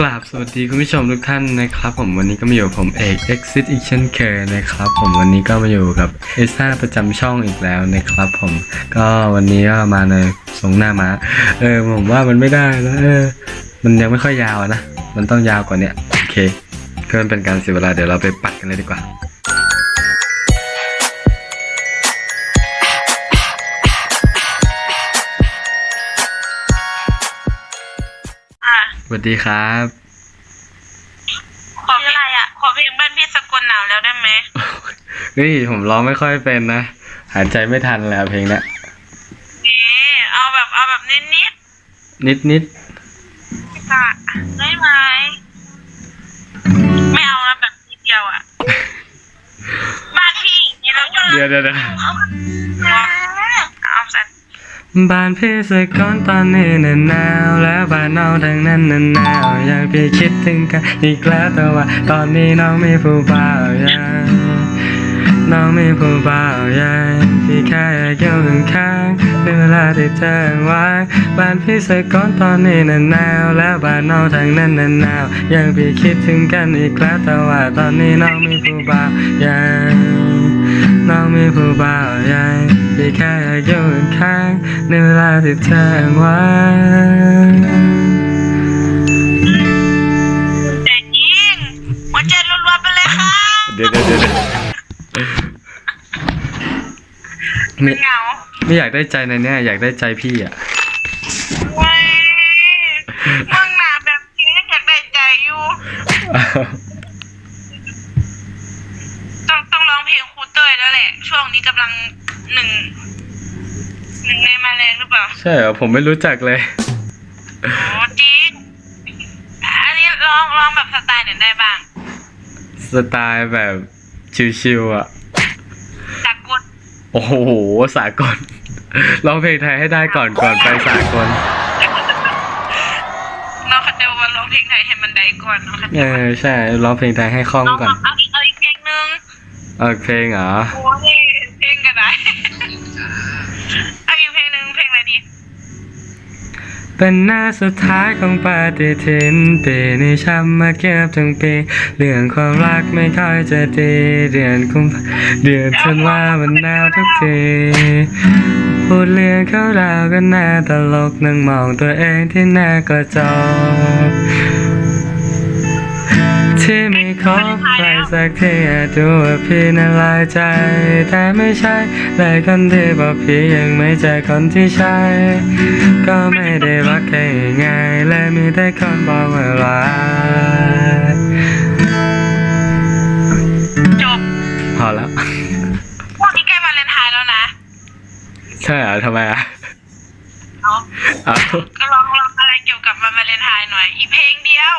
กราบสวัสดีคุณผู้ชมทุกท่านนะครับผมวันนี้ก็มาอยู่ผมเอก Exit อีกเช่นเคยนะครับผมวันนี้ก็มาอยู่กับเอซ่าประจำช่องอีกแล้วนะครับผมก็วันนี้ก็มาในทรงหน้าม้าเออผมว่ามันไม่ได้แล้วเออมันยังไม่ค่อยยาวนะ มันต้องยาวกว่าเนี้ยโอเคเพื่อมันเป็นการเสียเวลาเดี๋ยวเราไปปัดกันเลยดีกว่า วัสดีครับ ขอเพลงอะไรอะ ขอเพลงบ้านพี่สกลหนาวแล้วได้ไหมเฮ้ยผมร้องไม่ค่อยเป็นนะ หายใจไม่ทันแล้วเพลงเนี้ยนี่เอาแบบเอาแบบนิดนิดนิดนิดๆค่ะได้ไหมไม่เอานะแบบนิดเดียวอะบ้านพี่นี่เราจะเดี๋ยวเดี๋ยวเดี๋ยว เอาเอาสัตว์ บ้านพี่สกอนตอนนี้น่ะหนาวแล้วบ้านน้องทางนั้นน่ะหนาวอยากพี่คิดถึงกันอีกแล้วแต่ว่า ตอนนี้น้องมีผู้บ่าวยังน้องมีผู้บ่าวยังพี่แค่อยากอยู่ข้างๆในเวลาที่เธอว่างบ้านพี่สกอนตอนนี้น่ะหนาวแล้วบ้านน้องทางนั้นน่ะหนาวยังพี่คิดถึงกันอีกแล้วแต่ว่าตอนนี้น้องมีผู้บ่าวยังน้องมีผู้บ่าวยัง พี่แค่อยากอยู่ข้างๆในเวลาที่เธอว่างแต่ยิงหัวใจรัวๆไปเลยค่ะเดี๋ยวเดี๋ยวเดี๋ยวไม่เหงาไม่อยากได้ใจในเนี้ยอยากได้ใจพี่อะเว้ยมึงหนาแบบนี้ยังอยากได้ใจอยู่ต้องต้องร้องเพลงครูเต้ยแล้วแหละ ช่วงนี้กำลัง หนึ่งหนึ่งในมาแรงหรือเปล่าใช่เหรอผมไม่รู้จักเลย โอ้จริงอันนี้ร้องร้องแบบสไตล์ไหนได้บ้างสไตล์แบบชิวๆอะ จากกดโอ้โห สากล ร้องเพลงไทยให้ได้ก่อนก่อนไปสากลเราเข้าใจว่าร้องเพลงไทยให้มันได้ก่อนเนาะค่ะเออใช่ ร้องเพลงไทยให้คล่องเอาก่อน เอาอีกเอาอีกเพลงหนึ่งเอาเพลงเหรอ โอ้ย เป็นหน้าสุดท้ายของปฏิทินปีนี้ช้ำมาเกือบทั้งปี เรื่องความรักไม่ค่อยจะดี เดือนกุมภาเดือนธันวามันหนาวทุกที พูดเรื่องเขาดาวก็น่าตลกนั่งมองตัวเองที่หน้ากระจกที่ไม่ คบใครสักทีอาจดูว่าพี่น่าลายใจ แต่ไม่ใช่เลยคนที่บอกพี่ยังไม่เจอคนที่ใช่ ก็ไม่ได้รักแค่ง่ายๆและมีแต่คนบอกว่ารักจบพอแล้วพวกนี้ใกล้วาเลนไทน์แล้วนะ ใช่เหรอทำไมอะเอาเอาก็ลองลองอะไรเกี่ยวกับวันวาเลนไทน์หน่อย อีกเพลงเดียว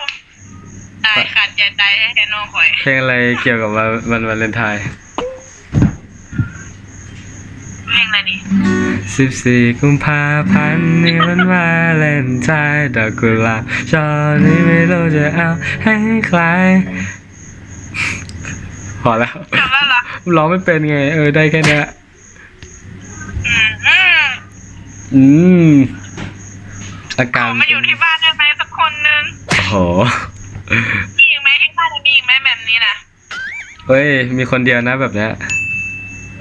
ตายขาดใจตายให้แค่น้องคอย เพลงอะไรเกี่ยวกับวันวันวาเลนไทน์เพลงอะไรดีสิบสี่กุมภาพันธ์นี่วันวาเลนไทน์ดอกกุหลาบช่อนี้ไม่รู้จะเอาให้ใคร พอแล้วจบแล้วเหรอร้องไม่เป็นไง เออได้แค่เนี้ยอืมอืมอืมอาขกาอรมาอยู่ที่บ้านได้ไหมสักคนนึง โอ้โห มีอีกไหมที่บ้านมีอีกไหมแบบนี้นะเฮ้ย มีคนเดียวนะแบบเนี้ย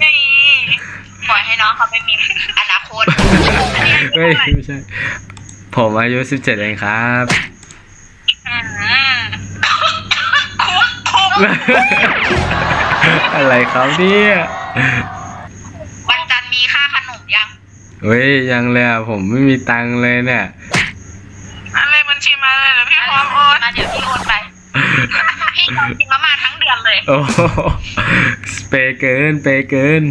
นี่ปล่อยให้น้องเขาไปมีอนาคตเฮ้ยไม่ใช่ ผมอายุสิบเจ็ดเองครับอืมคุกคุกอะไรครับเนี่ยวันจันทร์มีค่าขนมยังเฮ้ยยังเลยอะผมไม่มีตังค์เลยเนี่ย พี่ยอมกินมาม่าทั้งเดือนเลย โอ้โหสเปย์เกินเปย์เกิน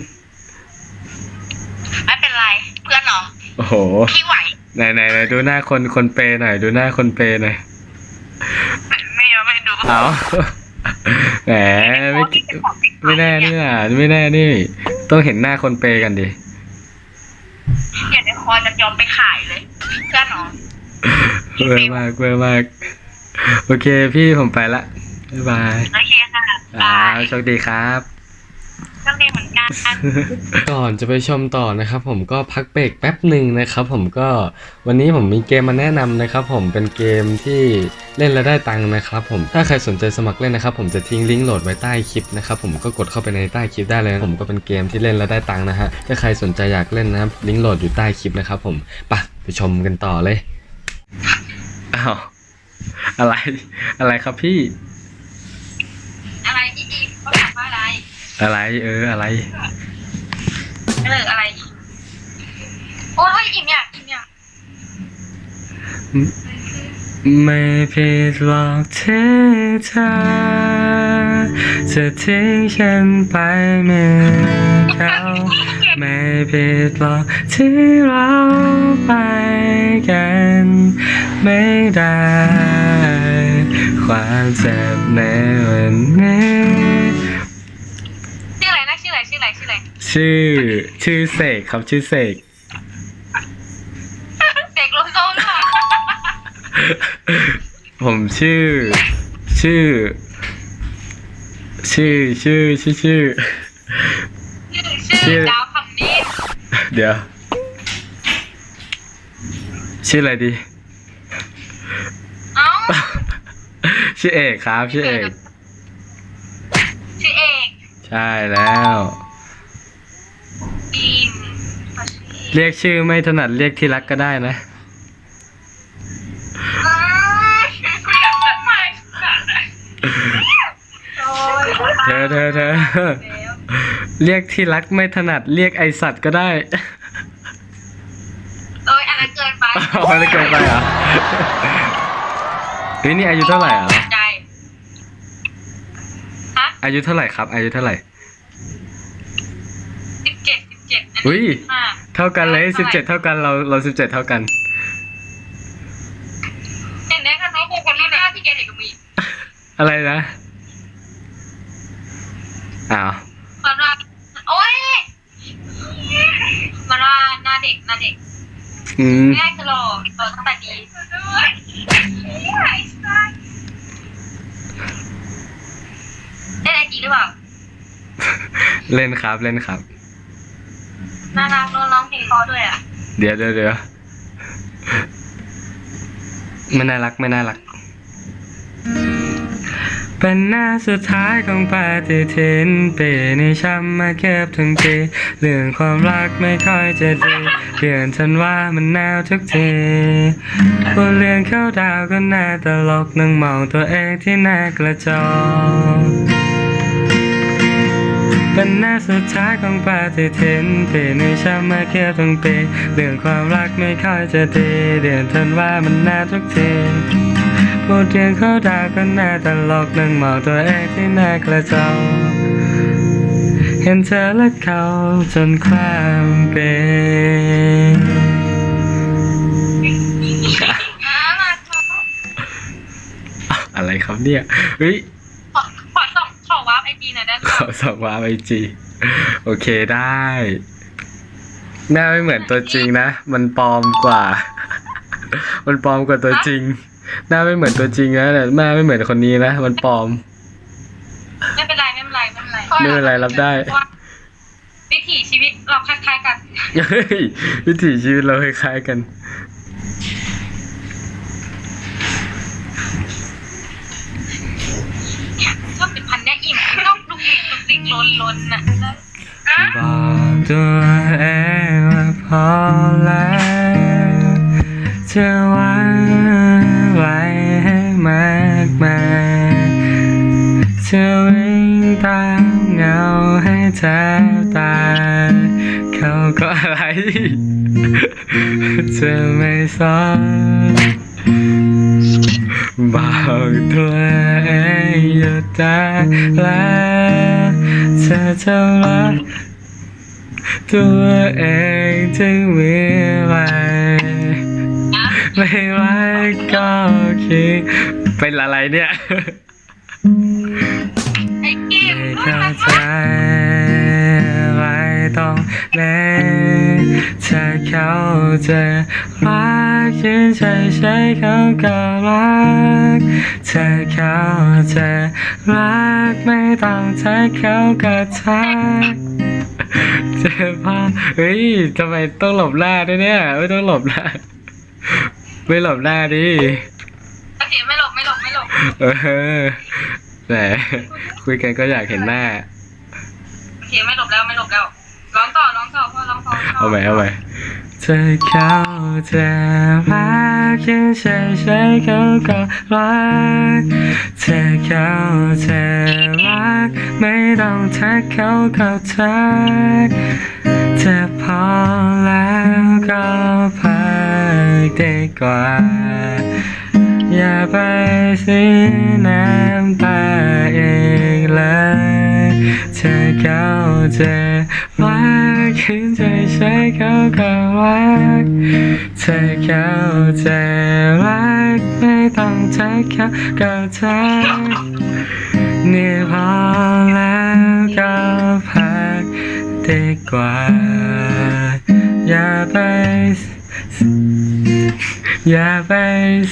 ไม่เป็นไร เพื่อนน้องโอ้โห พี่ไหว ไหนไหนไหนดูหน้าคนคนเปย์หน่อย ดูหน้าคนเปย์หน่อย ไม่ยอมไม่ดูเอาแหมไม่ไม่แน่นี่อะไม่แน่นี่ ต้องเห็นหน้าคนเปย์กันดิเดี๋ยวในคอจะยอมไปขายเลยเพื่อนน้องเวอร์มากเวอร์มาก โอเคพี่ผมไปละ บ๊ายบายโอเคค่ะครับโชคดีครับต้องดีเหมือนกันก่อนจะไปชมต่อนะครับผมก็พักเบรกแป๊บหนึ่งนะครับผมก็วันนี้ผมมีเกมมาแนะนำนะครับผมเป็นเกมที่เล่นแล้วได้ตังค์นะครับผมถ้าใครสนใจสมัครเล่นนะครับผมจะทิ้งลิงก์โหลดไว้ใต้คลิปนะครับผมก็กดเข้าไปในใต้คลิปได้เลยนะผมก็เป็นเกมที่เล่นแล้วได้ตังค์นะฮะถ้าใครสนใจอยากเล่นนะครับลิงก์โหลดอยู่ใต้คลิปนะครับผมไปไปชมกันต่อเลยอ้าวอะไรอะไรครับพี่ อะไรอีอีเขาถามว่าอะไรอะไรเอออะไรเอออะไรอีโอ้ยอิ่มอยากอิ่มอยากไม่ผิดหรอกที่เธอจะทิ้งฉันไปเหมือนเขาไม่ผิดหรอกที่เราไปกันไม่ได้ ความเจ็บในวันนี้ชื่ออะไรนะชื่ออะไรชื่ออะไรชื่ออะไรชื่อ ชื่อเสกครับชื่อเสกเด็กโลโซหรอผมชื่อ ชื่อ ชื่อชื่อชื่อชื่อ ชื่อชื่อดาวคำนี้เดี๋ยว ชื่ออะไรดี เอ้า ชื่อเอกครับ ชื่อเอก ชื่อเอกใช่แล้วอิมเรียกชื่อไม่ถนัดเรียกที่รักก็ได้นะกูอยากจะไม่โอ้ยเธอเธอเธอเรียกที่รักไม่ถนัดเรียกไอสัตว์ก็ได้โอ้ยอันนั้นเกินไป เอาไม่ได้เกินไปเหรอเฮ้ยนี่อายุเท่าไหร่อะใจฮะ อายุเท่าไหร่ครับ อายุเท่าไหร่สิบเจ็ดสิบเจ็ดอุ้ยห้าเท่ากันเลยสิบเจ็ดเท่ากันเราเราสิบเจ็ดเท่ากันเห็นไหมคะน้องคนที่หน้าที่แกเด็กกับมี อะไรนะอ้าวมันว่าโอ้ยมันว่าหน้าเด็กหน้าเด็กอืมง่ายคือหล่อหล่อตั้งแต่ดี เล่นไอจีหรือเปล่า เล่นครับเล่นครับ น่ารักโน้ร้องเพลงเพอด้วยอะ เดี๋ยวเดี๋ยวเดี๋ยวไม่น่ารักไม่น่ารัก เป็นหน้าสุดท้ายของปฏิทินปีนี้ช้ำมาเกือบทั้งปีเรื่องความรักไม่ค่อยจะดีเดือนฉันว่ามันหนาวทุกทีพูดเรื่องเข้าดาวก็น่าตลกนั่งมองตัวเองที่หน้ากระจก เป็นหน้าสุดท้ายของปฏิทินปีนี้ช้ำมาเกือบทั้งปีเรื่องความรักไม่ค่อยจะดีเดือนธันว่ามันน่าทุกทีพูดเรื่องเขาด่าก็น่าตลกนั่งมองตัวเองที่หน้ากระจกเห็นเธอและเขาจนความเป็นน่ารักเนอะอะไรครับเนี่ยเฮ้ย จีหน่อยได้ไหมขอส่งว่าไอจีโอเคได้ หน้าไม่เหมือนตัวจริงนะ มันปลอมกว่า มันปลอมกว่าตัวจริง หน้าไม่เหมือนตัวจริงนะแต่หน้าไม่เหมือนคนนี้นะ มันปลอม ไม่เป็นไรไม่เป็นไรไม่เป็นไรไม่เป็นไรรับได้วิถีชีวิตเราคล้ายๆกัน เฮ้ยวิถีชีวิตเราคล้ายๆกัน ชอบเป็นพันเนี่ยอิ่มต้องลุกลิก ล้นล้นน่ะอะบอกตัวเองว่าพอแล้วจะหวังไว้ให้มากมายจะวิ่งตามเงาให้แทบตายเขาก็อะไรจะไม่สนบอกตัวเองหยุดได้แล้ว ธอจะรักตัวเองถึงมีอะไรไม่รักก็คิดเป็นอะไรเนี่ยไอ้กิมไม่น่าเข้ารักใจมากอะไรต้องเล่น ถ้าเขาจะรักฉันใช่ใช่เขาก็รักถ้าเขาจะรักไม่ต้องทักเขาก็ทักเจ็บผ้าเฮ้ยทำไมต้องหลบหน้าด้วยเนี่ยไม่ต้องหลบหน้าไม่หลบหน้าดิโอเคไม่หลบไม่หลบไม่หลบเออแหมคุยกันก็อยากเห็นหน้าโอเคไม่หลบแล้วไม่หลบแล้วร้องต่อร้องต่อพ่อร้องต่อ เอาใหม่เอาใหม่เธอเขาจรักยังใช่ใช่เขาก็รักเธอเข้าจะรักไม่ต้องทักเขาก็ทักเธอพอแล้วก็พักดีกว่า อย่าไปเสียน้ำตาเองเลยเธอเข้าจ รักขึ้นใจใช้เขาก็รักเธอเขาจรักไม่ต้องใช้เขาก็ทักนี่พอแล้วก็พักดีกว่า อย่าไป อย่าไป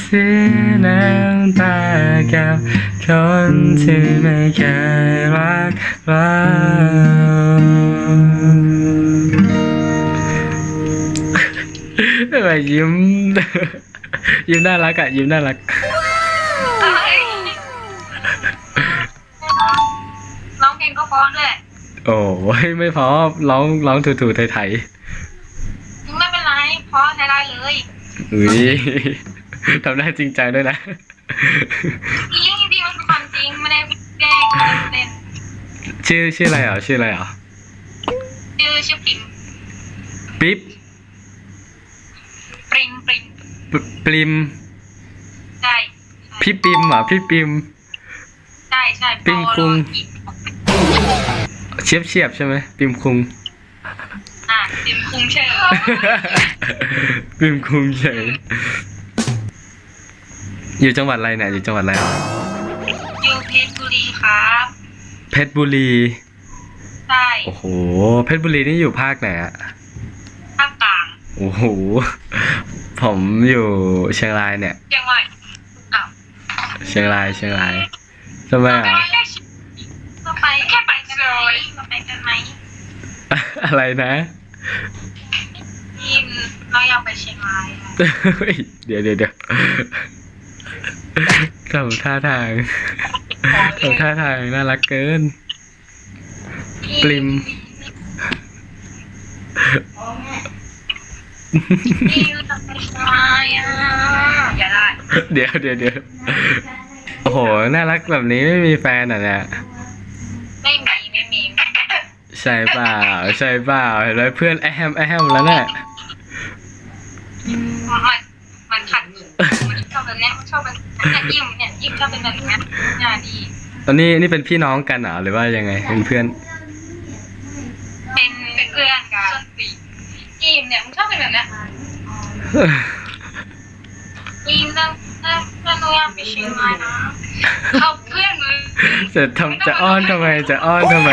เสียน้ำตากับคนที่ไม่เคยรักเราทำไมยิ้ม ยิ้มน่ารักอะยิ้มน่ารักเอ้ยร้องเพลงก็เพราะด้วยโอ้ยไม่พอร้องร้องถูๆไทยไม่เป็นไรเพราะใช้ได้เลยๆ อุ้ยทำได้จริงใจด้วยนะ จริงจริงมันคือความจริงไม่ได้แกล้งไม่ได้เล่นชื่อชื่ออะไรอะชื่ออะไรอะชื่อชื่อปริมปิ๊บปริมปริมปปริม ใช่พี่ปิมเหรอพี่ปิม ใช่ใช่ปริมคุงปอโลกิเฉียบเฉียบใช่ไหมปิมคุงอะ ปริมคุงเชื่อปิมคุงเฉยอยู่จังหวัดอะไรเนี่ยอยู่จังหวัดอะไรอะอยู่เพชรบุรีครับเพชรบุรี ใช่โอ้โห เพชรบุรีนี่อยู่ภาคไหนอะภาคกลางโอ้โห ผมอยู่เชียงรายเนี่ย เชียงใหม่อ้าวเชียงรายเชียงรายทำไมอะก็ไปแค่ไปกันไหมก็ไปกันไหมอะไรนะทีม เราอยากไปเชียงรายอะเฮ้ยเดี๋ยวเดี๋ยวเดี๋ยวทำท่าทางทำท่าทางน่ารักเกินปริมทีมอยากไปเชียงรายอะอย่าได้เดี๋ยวเดี๋ยวเดี๋ยวโอ้โห น่ารักแบบนี้ไม่มีแฟนอะเนี่ย ไม่มีไม่มี ใช่เปล่า ใช่เปล่าเห็นไหมเพื่อนแอมแอมแล้วเนี่ย มันมันขัดมันชอบแบบเนี้ยมันชอบแบบเนี่ยยิ้มเนี่ยยิ้มชอบเป็นแบบเนี้ยอย่าดี ตอนนี้นี่เป็นพี่น้องกันเหรอหรือว่ายังไงเป็นเพื่อน เป็นเป็นเพื่อนกันยิ้มเนี่ยมันชอบเป็นแบบเนี้ยยิ้มแล้วแล้วแล้วหนูอยากไปเชียงรายนะเขาเพื่อนมึงจะทำจะอ้อนทำไมจะอ้อนทำไม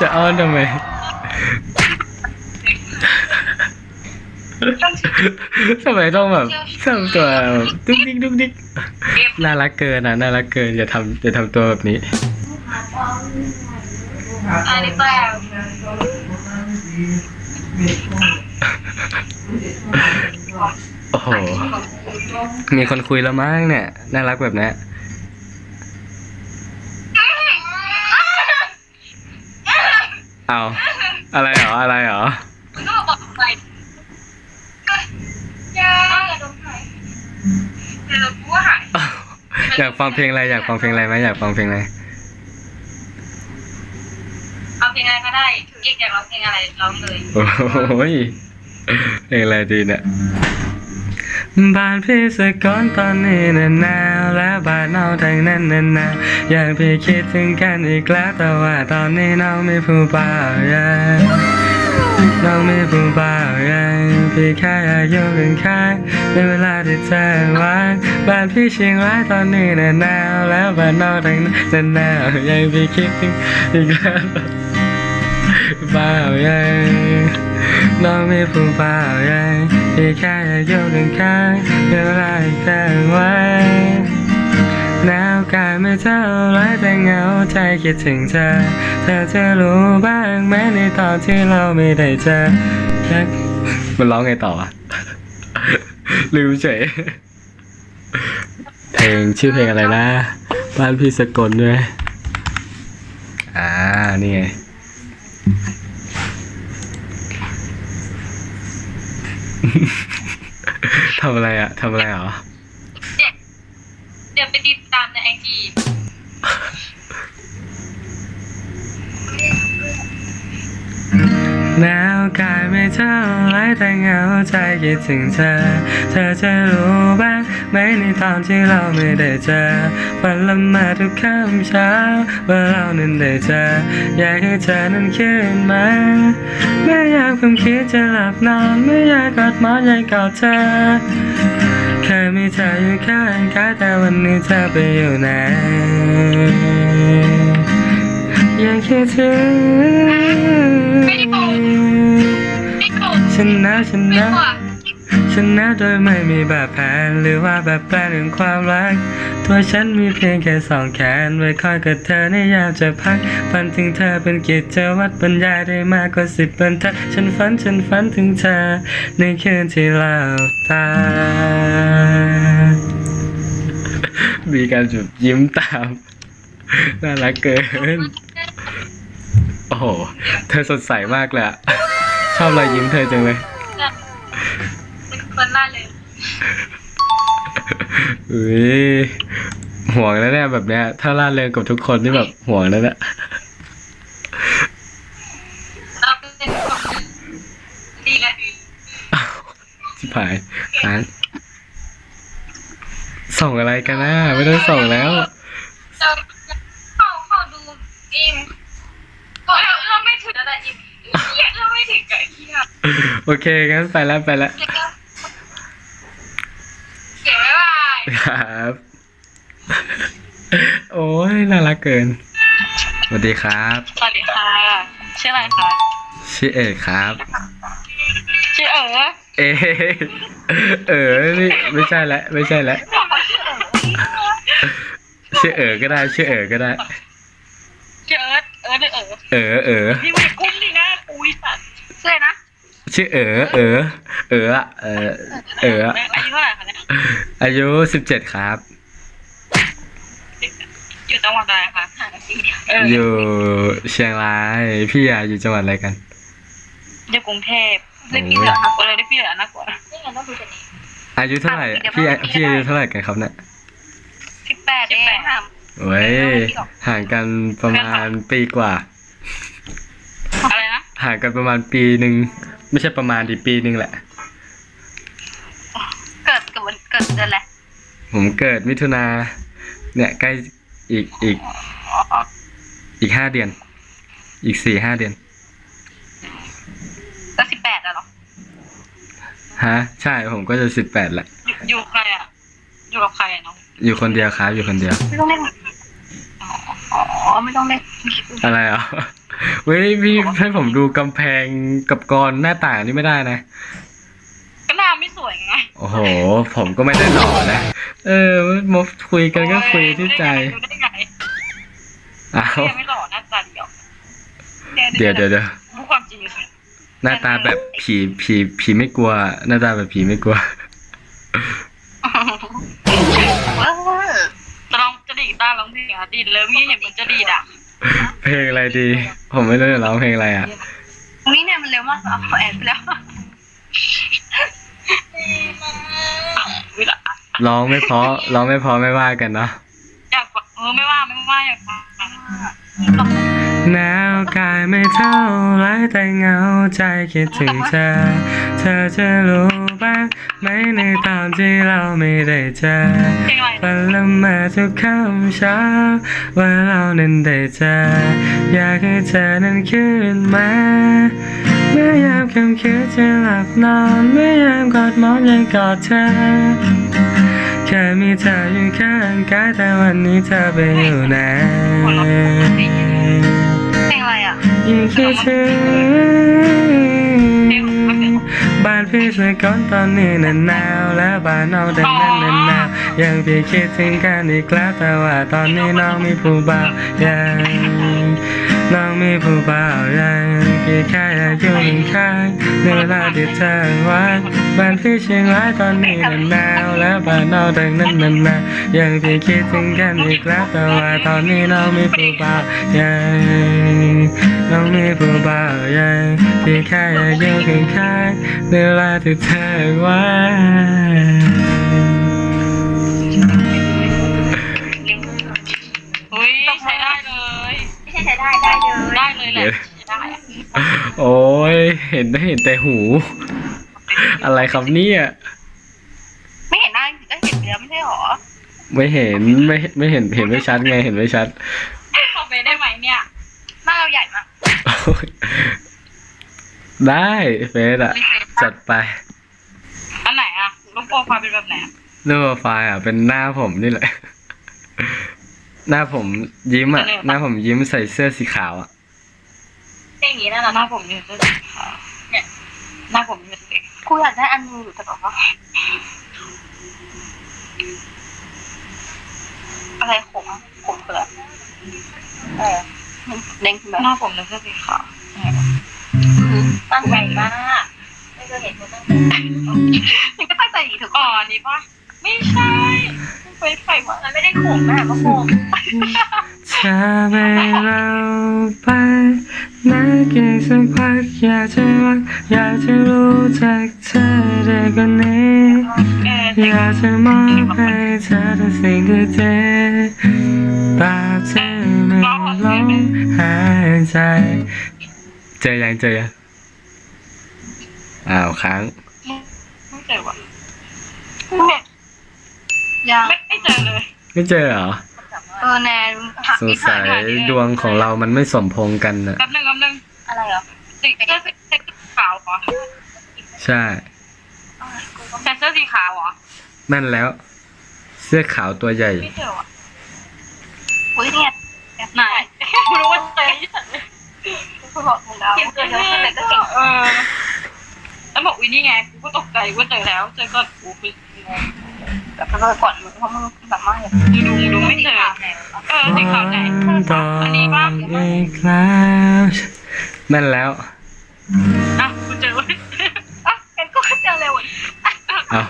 จะอ้อนทำไม ทำไมต้องแบบทำตัวแบบดุ๊กดิ๊กดุ๊กดิ๊กน่ารักเกินอะน่ารักเกินอย่าทำอย่าทำตัวแบบนี้อันนี้แปลโอ้โหมีคนคุยแล้วมั้งเนี่ย น่ารักแบบเนี้ยเอาอะไรเหรอ อะไรเหรอ มันก็บอกไปอย่าอย่าดมหายเดี๋ยวเราพูดว่าหาย อยากฟังเพลงอะไรอยากฟังเพลงอะไรไหมอยากฟังเพลงอะไรเอาเพลงอะไรก็ได้เอกอยากร้องเพลงอะไรร้องเลยโอ้ยเพลงอะไรดีเนี่ยบ้านพี่สกอนตอนนี้น่ะหนาวและบ้านเราทางนั้นน่ะหนาวอยากพี่คิดถึงกันอีกแล้วแต่ว่าตอนนี้น้องมีผู้บ่าวยัง น้องมีผู้บ่าวยังพี่แค่อยากอยู่ข้างๆในเวลาที่เธอว่างบ้านพี่เชียงรายตอนนี้น่ะหนาวแล้วบ้านเราทางนั้นน่ะหนาวยากพี่คิดถึงอีกแล้วบ่าวยังน้องมีผู้บ่าวยังที่แค่อยากอยู่ข้างๆเวลาที่เธอว้หนาว กายไม่ไม่เท่าไรแต่เหงาใจคิดถึงเธอ เธอจะรู้บ้างไหมในตอนที่เราไม่ได้เจอรักมันร้องไงต่อวะลืมเฉย เพลงชื่อเพลงอะไรนะ บ้านพี่สกลด้วย อ่า นี่ไงทำอะไรอะทำอะไรเหรอ เดี๋ยวไปติดตามใน ไอจีหนาวกายไม่เท่าไรแต่เหงาใจคิดถึงเธอ เธอจะรู้บ้างไหมในตอนที่เราไม่ได้เจอฝันละมาทุกค่ำเช้าว่าเรานั้นได้เจออยากให้เธอนั้นขึ้นมาเมื่อยามความคิดจะหลับนอนไม่อยากกอดหมอนอยากกอดเธอแค่ มีเธออยู่ข้างกายแต่วันนี้เธอไปอยู่ไหนยังคิดถึงไม่โกรธฉันนะฉันไม่นะกลัวฉันนะ นะโดยไม่มีแบบแผน หรือว่าแบบแปลนของความรัก ตัวฉันมีเพียงแค่สองแขน ไว้คอยกับเธอในยามจะพักฝันถึงเธอเป็นกิจวัตรบรรยายได้มากกว่าสิบบรรทัด ฉันฝันฉันฝันถึงเธอ ในคืนที่เราตา มีการจุดยิ้มตาม น่ารักเกิน โอ้โห เธอสดใสมากเลยอะชอบรอยยิ้มเธอจังเลย คนหน้าเลยอุ้ยห่วงแล้วเนี่ยแบบเนี้ย ถ้าล่าเริงกับทุกคนนี่แบบห่วงแล้วเนี่ยเราเป็นคนดีกันชิบหายค้างส่งอะไรกันนะไม่ต้องส่งแล้วเราเข้าเข้าดูอิมก็เราเราไม่ถึงอะไรอิมเหี้ยเราไม่ถึงกับไอ้เหี้ยโอเคงั้นไปแล้วไปแล้ว เก็บไว้บาย ครับ โอ้ยน่ารักเกิน สวัสดีครับ สวัสดีค่ะ ชื่ออะไรคะ ชื่อเอกครับ ชื่อเอ๋อเอะเออนี่ไม่ใช่แล้วไม่ใช่แล้วบอกว่าชื่อเอ๋อชื่อเออก็ได้ ชื่อเออก็ได้ ชื่อเอิร์ธเอิร์ธหรือเอ๋อเออเออพี่ไม่กุ้งดินะปุยสัตว์ชื่ออะไรนะ ชื่อเออเออเอออะเออเอออะอายุเท่าไหร่คะเนี่ยอายุสิบเจ็ดครับ อยู่จังหวัดอะไรคะเอออยู่เชียงรายพี่อะอยู่จังหวัดอะไรกันอยู่กรุงเทพเรียกพี่เหลือน่ากลัวเลยเรียกพี่เหลือน่ากลัวนี่ไงต้องดูจะนี้อายุเท่าไหร่พี่พี่อายุเท่าไหร่กันครับเนี่ยสิบแปดเองค่ะเว้ยห่างกันประมาณปีกว่า อะไรนะห่างกันประมาณปีหนึ่ง ไม่ใช่ประมาณดีปีหนึ่งแหละ เกิดกับวันเกิดเดือนอะไรผมเกิดมิถุนาเนี่ยใกล้อีกอีกอีกห้าเดือน อีกสี่ห้าเดือนก็สิบแปดอะเหรอฮะ ใช่ผมก็จะสิบแปดละอยู่อยู่ใครอะอยู่กับใครอะน้องอยู่คนเดียวครับ อยู่คนเดียว ไม่ต้องเล่นอ๋อไม่ต้องเล่น อะไรอะ เว้ยพี่ให้ผมดูกำแพงกับกรหน้าต่างนี่ไม่ได้นะ ก็หน้าไม่สวยไง โอ้โห ผมก็ไม่ได้หล่อนะ เออมาคุยกันก็คุยที่ใจดูได้ไงอ้าวยังไม่หล่อหน้าตาเดียวเดี๋ยวเดี๋ยวเดี๋ยวพูดความจริงสิหน้าตาแบบผีผีผีไม่กลัว หน้าตาแบบผีไม่กลัวจะลองจะดีดกีตาร์ร้องเพลงอะดีดเลยไม่เห็นมันจะดีดอะ เพลงอะไรดี ผมไม่รู้จะร้องเพลงอะไรอะตรงนี้เนี่ยมันเร็วมากเอาแอบไปแล้ววิละร้องไม่เพราะร้องไม่เพราะไม่ว่ากันเนาะอยากฟังเออไม่ว่าไม่ว่าอยากฟัง หนาวกายไม่เท่าไรแต่เหงาใจคิดถึงเธอ เธอจะรู้บ้างไหมในตอนที่เราไม่ได้เจอเพลงอะไรฝันละเมาทุกค่ำเช้าว่าเรานั้นได้เจอ อยากให้เธอนั้นขึ้นมาเมื่อยามค่ำคืนจะหลับนอนเมื่อยามกอดหมอนยังกอดเธอแค่มีเธออยู่ข้างกายแต่วันนี้เธอไปอยู่ไหน ยังคิดถึงบ้านพี่สก่อนตอนนี้น่ะหนาวและบ้านน้องแต่นั้นน่ะหนาวยังพี่คิดถึงกันอีกแล้วแต่ว่าตอนนี้น้องมีผู้บ่าวยังน้องมีผู้บ่าวยังพี่แค่อยากอยู่ข้างในเวลาที่เธอว่างบ้านพี่เชียงรายตอนนี้น่ะหนาวและบ้านน้องแต่นั้นน่ะหนาวยังพี่คิดถึงกันอีกแล้วแต่ว่าตอนนี้น้องมีผู้บ่าวยัง น้องมีผู้บ่าวยังพี่แค่อยากอยู่ข้างๆในเวลาที่เธอว่างอุ้ยใช้ได้เลย ไม่ใช่ใช้ได้ได้เลยได้เลยแหละใช้ได้อะโอ้ยเห็นได้เห็นแต่หู อะไรครับเนี่ย ไม่เห็นหน้าก็เห็นเนื้อไม่ใช่หรอไม่เห็นไม่ไม่เห็นเห็นไม่ชัดไงเห็นไม่ชัด เข้าไปได้ไหมเนี่ยหน้าเราใหญ่มากโอ้ย ได้เฟสอะไม่เซ็ตจัดไป อันไหนอะรูปโปรไฟล์เป็นแบบไหนอะรูปโปรไฟล์อะเป็นหน้าผมนี่แหละ หน้าผมยิ้มอะหน้าผมยิ้มใส่เสื้อสีขาวอะอย่างนี้นั่นแหละหน้าผมเนี่ยจะสีขาวเนี่ยหน้าผมเนี่ยสีกูอยากได้อันนึงอยู่แต่บอกว่าอะไรขมขมเปลือกเออ เด้งขึ้นมาหน้าผมเนี่ยจะสีขาวตั้งใจมากไม่เคยเห็นคนตั้งใจมันก็ตั้งใจดีถูกอ๋ออันนี้ปะไม่ใช่ไปไฟวะมันไม่ได้ขมนะมันขมถ้าไม่เราไปนักเกี่สักพักอยากจะรักอยากจะรู้จักเธอได้กว่านี้เอออยากจะมอบให้เธอทุกสิ่งที่เจอตาเธอ ไม่ลงหายใจเจอยังเจอยังอ้าวค้างไม่เจอวะเนี่ยยังไม่ไม่เจอเลย ไม่เจอเหรอเออแนนสงสัยดวงของเรามันไม่สมพงกันนะแป๊บนึงแป๊บนึงอะไรเหรอสีเสื้อสีเสื้อสีขาวเหรอใช่ใส่เสื้อสีขาวเหรอนั่นแล้ว เสื้อขาวตัวใหญ่ไม่เจอวะอุ้ยเนี่ย คุณบอกของเราเจอเยอะแต่ก็เก่งเออแล้วบอกวินี่ไงกูก็ตกใจว่าเจอแล้วเจอก็กูไปงงแบบเจอก่อนเพราะมึงแบบมากเลยดูดูดูไม่เจอเออสีขาวไหนตออันนี้ปะนอีกแล้วนั่นแล้วอะกูเจอเว้ยอะงั้นก็เจอเร็วเอา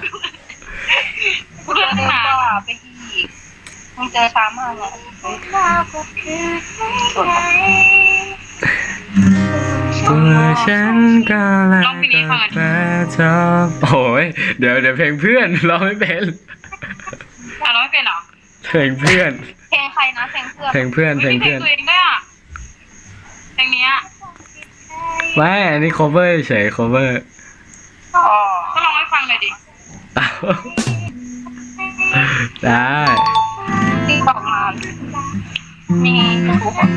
กูเจอตั้งนานก็ไปอีกมึงเจอช้ามากเลยส่วน ตัวฉันก็แล้วแต่ชอบโอ้ยเดี๋ยวเดี๋ยวเพลงเพื่อนร้องไม่เป็นอะเราไม่เป็นเหรอเพลงเพื่อน เพลงใครนะเพลงเพื่อนเพลงเพื่อนเพลฮ้ยงนี่เพลเพื่อนงตัวเองด้วยอะเพลงเนี้ยไม่อันนี้ cover เฉย cover อ๋อก็ลองให้ฟังหน่อยดิเอาได้ที่บอกมามีทุกคน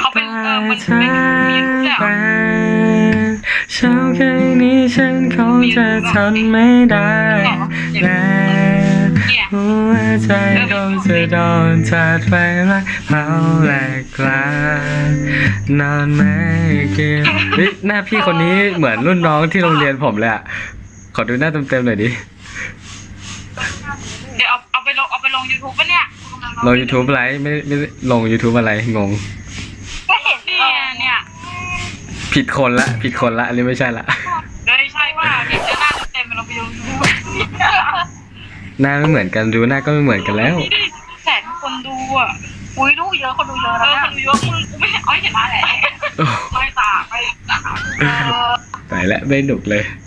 เขา เป็นเออมันเธเป็นอมีรู้แล้วไปเช้าแค่นี้ฉันคงจะทนไม่ได้แน่หัวใจคงจะโดนจัดไฟรักเผาแหลกกลางนอนไม่เกี่ยวเฮ้ยหน้าพี่คนนี้เหมือนรุ่นน้องที่โรงเรียนผมเลยอะขอดูหน้าเต็มๆหน่อยดิ เดี๋ยวเอาเอาไปลงเอาไปลงยูทูบปะเนี่ย ลง YouTube อะไรไม่ไม่ได้ลง YouTube อะไรงง ก็เห็น เนี่ยเนี่ย ผิดคนละ ผิดคนละอันนี้ไม่ใช่ละเลยใช่ป่ะเดี๋ยวจะหน้าเต็มๆไปลงไปลงยูทูบหน้าไม่เหมือนกันดูหน้าก็ไม่เหมือนกันแล้ว แสนคนดูอะอุ้ยดูเยอะคนดูเยอะเอแล้วอคนดูเยอะกูกูไม่เห็นอ้อยเห็นหน้าแหละโอ้ไม่ตาไม่ตาเออตายแล้วไม่หนุกเลยเ